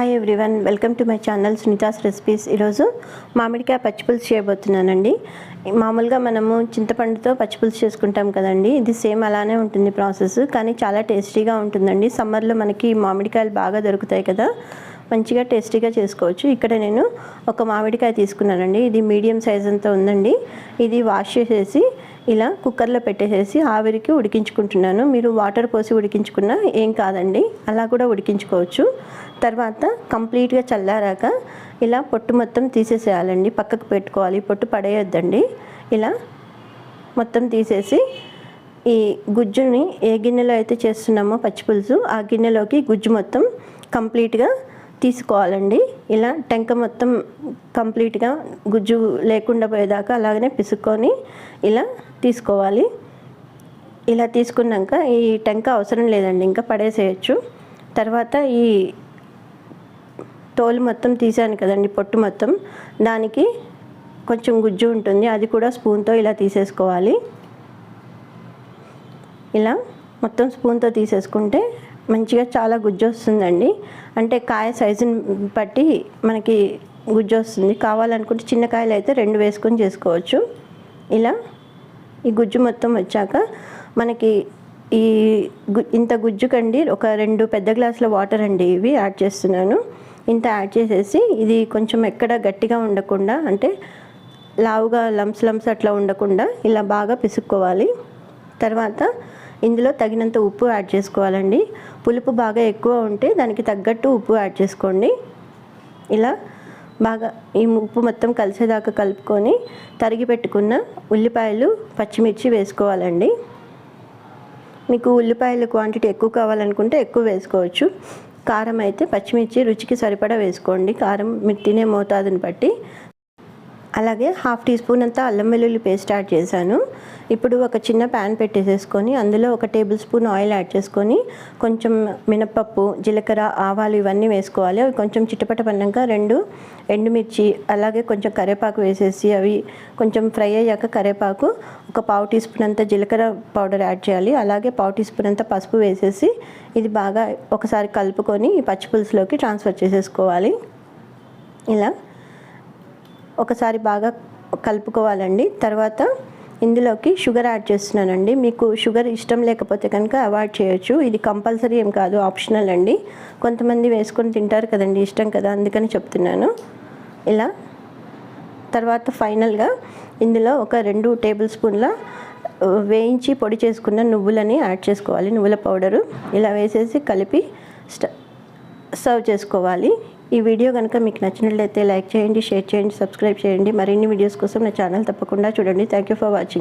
Hi everyone welcome to my channel Sunitha's recipes ఈరోజు మామిడికాయ పచ్చిపులుసు చేయబోతున్నానండి. మామూలుగా మనము చింతపండుతో పచ్చిపులుసు చేసుకుంటాం కదండి. ఇది సేమ్ అలానే ఉంటుంది ప్రాసెస్ కానీ చాలా టేస్టీగా ఉంటుందండి. సమ్మర్లో మనకి మామిడికాయలు బాగా దొరుకుతాయి కదా. మంచిగా టేస్టీగా చేసుకోవచ్చు. ఇక్కడ నేను ఒక మామిడికాయ తీసుకున్నానండి. ఇది మీడియం సైజ్ అంతా ఉందండి. ఇది వాష్ చేసేసి ఇలా కుక్కర్లో పెట్టేసేసి ఆవిరికి ఉడికించుకుంటున్నాను. మీరు వాటర్ పోసి ఉడికించుకున్నా ఏం కాదండి. అలా కూడా ఉడికించుకోవచ్చు. తర్వాత కంప్లీట్గా చల్లారాక ఇలా పొట్టు మొత్తం తీసేసేయాలండి. పక్కకు పెట్టుకోవాలి. పొట్టు పడేయొద్దండి. ఇలా మొత్తం తీసేసి ఈ గుజ్జుని ఏ గిన్నెలో అయితే చేస్తున్నామో పచ్చిపులుసు ఆ గిన్నెలోకి గుజ్జు మొత్తం కంప్లీట్గా తీసుకోవాలండి. ఇలా టెంక మొత్తం కంప్లీట్గా గుజ్జు లేకుండా పోయేదాకా అలాగనే పిసుక్కొని ఇలా తీసుకోవాలి. ఇలా తీసుకున్నాక ఈ టెంక అవసరం లేదండి ఇంకా పడేసేయచ్చు. తర్వాత ఈ తోలు మొత్తం తీసాను కదండి పొట్టు మొత్తం. దానికి కొంచెం గుజ్జు ఉంటుంది అది కూడా స్పూన్తో ఇలా తీసేసుకోవాలి. ఇలా మొత్తం స్పూన్తో తీసేసుకుంటే మంచిగా చాలా గుజ్జు వస్తుందండి. అంటే కాయ సైజుని బట్టి మనకి గుజ్జు వస్తుంది. కావాలనుకుంటే చిన్న కాయలు అయితే రెండు వేసుకొని చేసుకోవచ్చు. ఇలా ఈ గుజ్జు మొత్తం వచ్చాక మనకి ఈ ఇంత గుజ్జు కండి ఒక రెండు పెద్ద గ్లాసుల వాటర్ అండి ఇవి యాడ్ చేస్తున్నాను. ఇంత యాడ్ చేసేసి ఇది కొంచెం ఎక్కడ గట్టిగా ఉండకుండా అంటే లావుగా లంప్స్ లంప్స్ అట్లా ఉండకుండా ఇలా బాగా పిసుక్కోవాలి. తర్వాత ఇందులో తగినంత ఉప్పు యాడ్ చేసుకోవాలండి. పులుపు బాగా ఎక్కువ ఉంటే దానికి తగ్గట్టు ఉప్పు యాడ్ చేసుకోండి. ఇలా బాగా ఈ ఉప్పు మొత్తం కలిసేదాకా కలుపుకొని తరిగి పెట్టుకున్న ఉల్లిపాయలు పచ్చిమిర్చి వేసుకోవాలండి. మీకు ఉల్లిపాయల క్వాంటిటీ ఎక్కువ కావాలనుకుంటే ఎక్కువ వేసుకోవచ్చు. కారం అయితే పచ్చిమిర్చి రుచికి సరిపడా వేసుకోండి. కారం మీరు తినే మోతాదుని బట్టి అలాగే హాఫ్ టీ స్పూన్ అంతా అల్లం వెల్లుల్లి పేస్ట్ యాడ్ చేశాను. ఇప్పుడు ఒక చిన్న ప్యాన్ పెట్టేసేసుకొని అందులో ఒక టేబుల్ స్పూన్ ఆయిల్ యాడ్ చేసుకొని కొంచెం మినపప్పు జీలకర్ర ఆవాలు ఇవన్నీ వేసుకోవాలి. అవి కొంచెం చిటపట పన్నాక రెండు ఎండుమిర్చి అలాగే కొంచెం కరివేపాకు వేసేసి అవి కొంచెం ఫ్రై అయ్యాక కరివేపాకు ఒక పావు టీ స్పూన్ అంత జీలకర్ర పౌడర్ యాడ్ చేయాలి. అలాగే పావు టీ స్పూన్ అంత పసుపు వేసేసి ఇది బాగా ఒకసారి కలుపుకొని ఈ పచ్చిపులుసులోకి ట్రాన్స్ఫర్ చేసేసుకోవాలి. ఇలా ఒకసారి బాగా కలుపుకోవాలండి. తర్వాత ఇందులోకి షుగర్ యాడ్ చేస్తున్నానండి. మీకు షుగర్ ఇష్టం లేకపోతే కనుక అవాయిడ్ చేయొచ్చు. ఇది కంపల్సరీ ఏం కాదు ఆప్షనల్ అండి. కొంతమంది వేసుకొని తింటారు కదండి ఇష్టం కదా అందుకని చెప్తున్నాను. ఇలా. తర్వాత ఫైనల్గా ఇందులో ఒక రెండు టేబుల్ స్పూన్ల వేయించి పొడి చేసుకున్న నువ్వులని యాడ్ చేసుకోవాలి. నువ్వుల పౌడరు. ఇలా వేసేసి కలిపి స్ట సర్వ్ చేసుకోవాలి. ఈ వీడియో కనుక మీకు నచ్చినట్లయితే లైక్ చేయండి షేర్ చేయండి సబ్స్క్రైబ్ చేయండి. మరిన్ని వీడియోస్ కోసం నా ఛానల్ తప్పకుండా చూడండి. Thank you for watching.